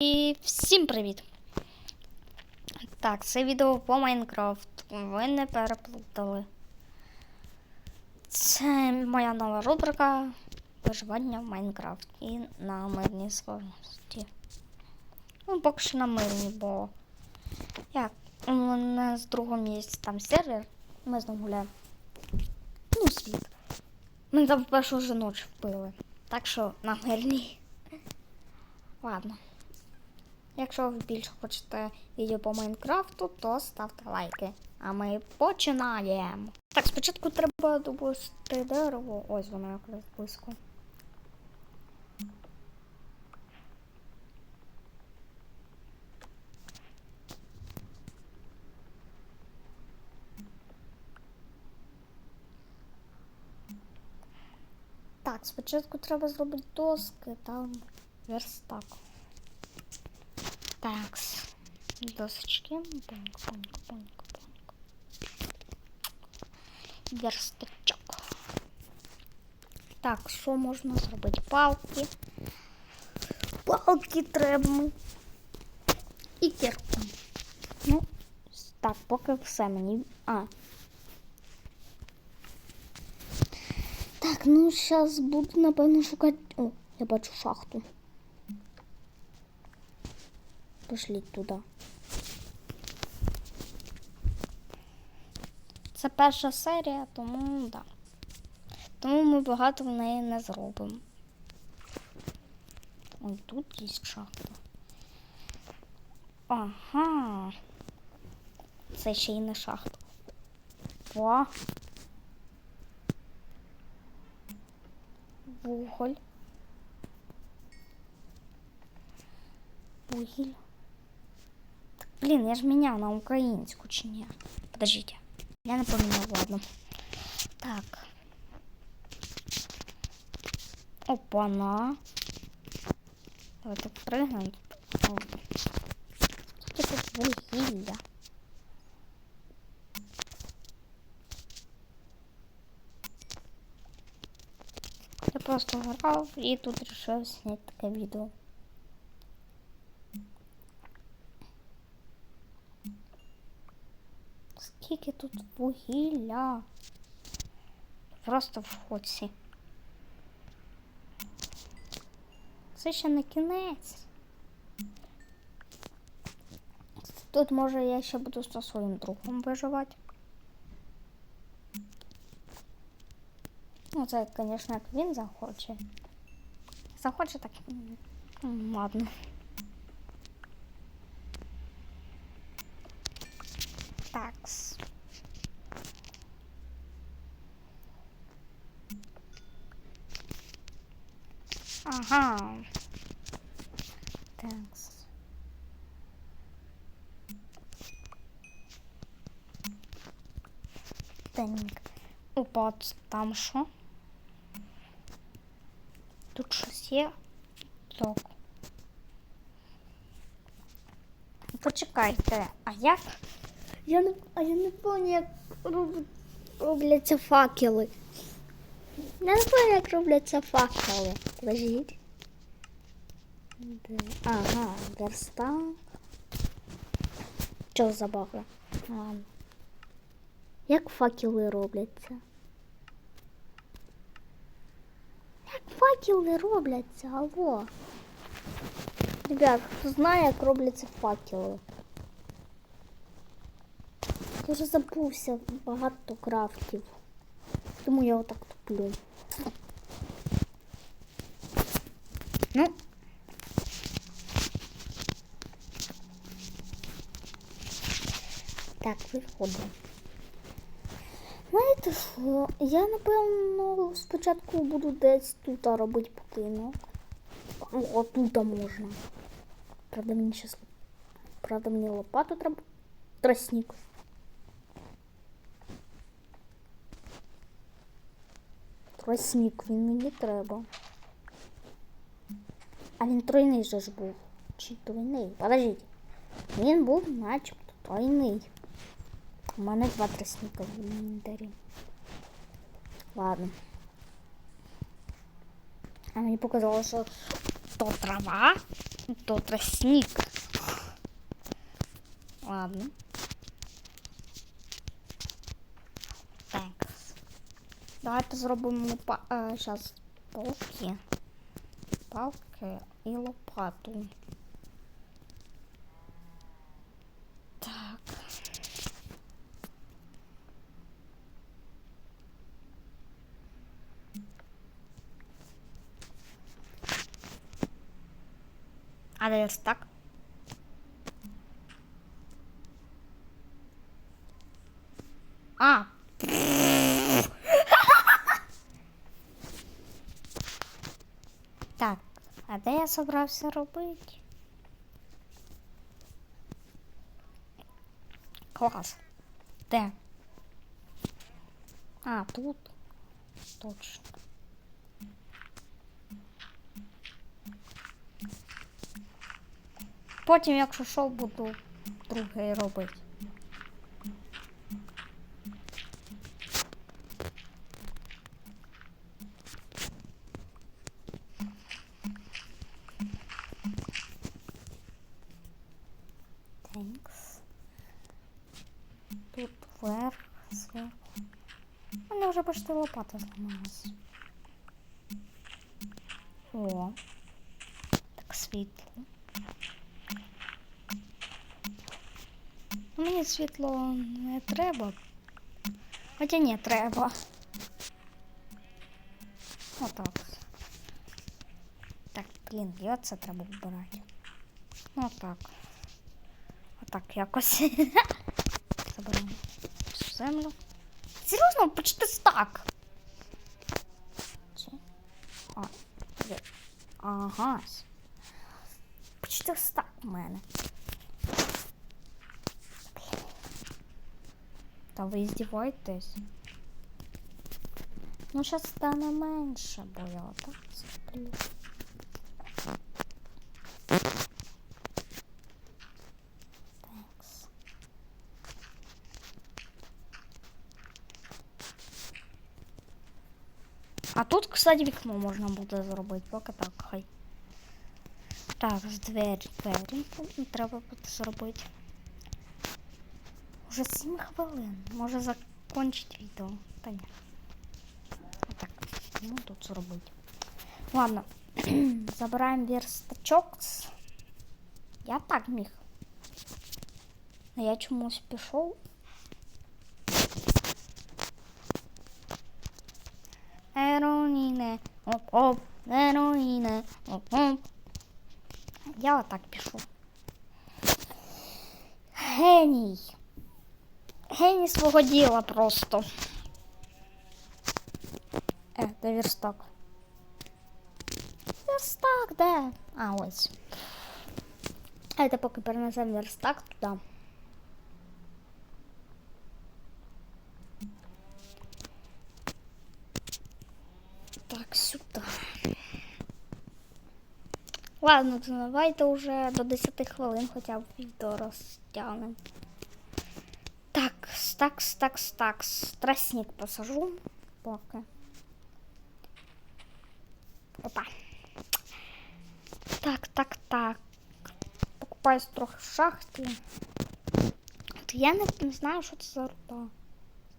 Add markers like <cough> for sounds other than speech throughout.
І всім привіт! Так, це відео по Майнкрафт. Ви не переплутали. Це моя нова рубрика виживання в Майнкрафті на мирній скорості. Ну, поки що на мирній, бо як у мене з другого місця там сервер, ми знову гуляємо. Ну, світ. Ми там першу вже ніч вбили. Так що на мирній. <laughs> Ладно. Якщо ви більше хочете відео по Майнкрафту, то ставте лайки. А ми починаємо. Так, спочатку треба добусти дерево. Ось воно якраз близько. Так, спочатку треба зробити доски, там верстак. Такс. Досочки. Бонк, бонк, бонк, бонк. Верстачок. Так, що можна зробити? Палки. Палки треба. І кірку. Ну, так, поки все мені. А. Так, ну зараз буду, напевно, шукати. О, я бачу шахту. Пошліть туди. Це перша серія, тому да. Тому ми багато в неї не зробимо. Ой, тут є шахта. Ага. Це ще й не шахта. О. Вуголь. Вугіль. Блин, я же менял на украинскую, чи не? Подождите. Я не поменял, ладно. Так. Опа-на. Давайте прыгнем. О. Сколько тут вугілля? Я просто грав і тут решил снять таке відео. Скільки тут вугілля? Просто в хоці. Це ще не кінець. Тут може я ще буду зі своїм другом виживати. Ну, це, звісно, як він захоче. Захоче так. Ладно. Такс. Ага. Такс. Так. Опа, там що? Тут щось є. Так. Почекайте, а як? Я не, а я не пам'ятаю, як роб- робляться факели. Я не пам'ятаю, як робляться факели. Подождіть. Ага, верстак. Що за? Ладно. Як факели робляться? Як факели робляться, алло? Ребят, хто знає, як робляться факели? Я вже забувся багато крафтів. Тому я отак туплю. Ну. Так, виходимо. Знаєте що? Я напевно спочатку буду десь тут робити будинок. О, тут можна. Правда, мені щас... Правда, мені лопату треба. Тростник. Тростник, він мені треба. А він тройний же ж був. Чи тройний? Подождіть. Він був начебто тройний. У мене два тростника в інвентарі. Ладно. А мені показалось, що то трава, то тростник. Ладно. Давайте зробимо па... е, зараз палки. Палки і лопату. Так. А де так? А. я собрався робити? Клас. Де? А, тут. Точно. Потім, якщо що, буду другий робити. вверх, зверху. У мене вже почти лопата зламалась. О. Так світло. Ну, Мені світло не треба. Хоча ні, треба. Отак. Так, блін, я це треба вбирати. Ну так. Отак якось. <laughs> Заберемо всю Землю. Серйозно, почти стак. Чи? А, є. Ага. Почти стак в мене. Та ви здіваєтесь? Ну, зараз стане менше, бо я отак зроблю. Текс. А тут, кстати, вікно можна буде зробити, поки так, хай. Так, з двері, двері треба буде зробити. Уже 7 хвилин. Може закончить відео. Та ні. Так, ну тут зробити. Ладно. <clears throat> Забираємо верстачок. Я так міг. А я чомусь пішов. Ероніне, оп-оп, ероніне, оп-оп. Я отак пішов. Геній. Геній свого діла просто. Е, де верстак? Верстак, де? А, ось. Давайте поки перенесемо верстак туди. Так, сюди. Ладно, то давайте уже до 10 хвилин хоча б відео розтягнемо. Так, стакс, такс, такс. Тростник посажу. Поки. Опа. Так, так, так. Покупаюсь трохи в шахті. От я не, не знаю, що це за руда.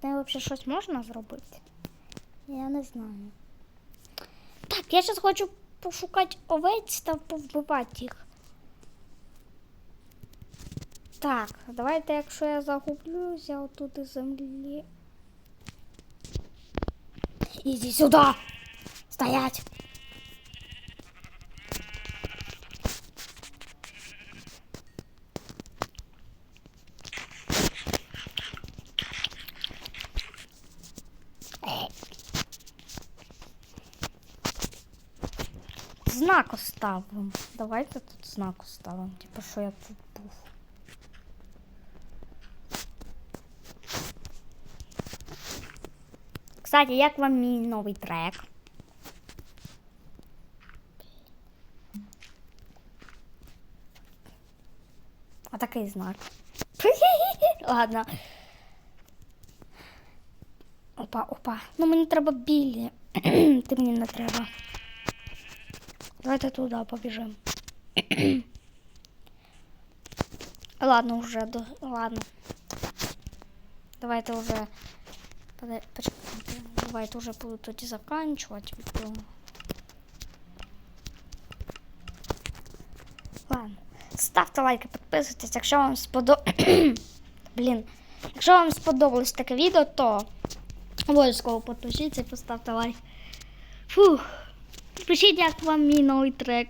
З нею взагалі щось можна зробити? Я не знаю. Так, я зараз хочу пошукати овець та повбивати їх. Так, давайте, якщо я загублюся отут із землі. Іди сюди! Стоять! Знак оставимо. Давайте тут знак оставимо. Типу, що я тут був. Кстати, як вам мій новий трек? Отакий знак. <laughs> Ладно. Опа, опа. Ну мені треба білі. <clears throat> Ти мені не треба. Давайте туди побіжимо. <coughs> ладно, вже до... ладно. Давайте вже. Подай- Почекайте. Давайте вже буду тоді заканчувати. відео. Ладно. Ставте лайки, підписуйтесь, якщо вам сподобалось. <coughs> Блін. Якщо вам сподобалось таке відео, то обов'язково підпишіться і поставте лайк. Фух. Пишіть, як вам мій новий трек.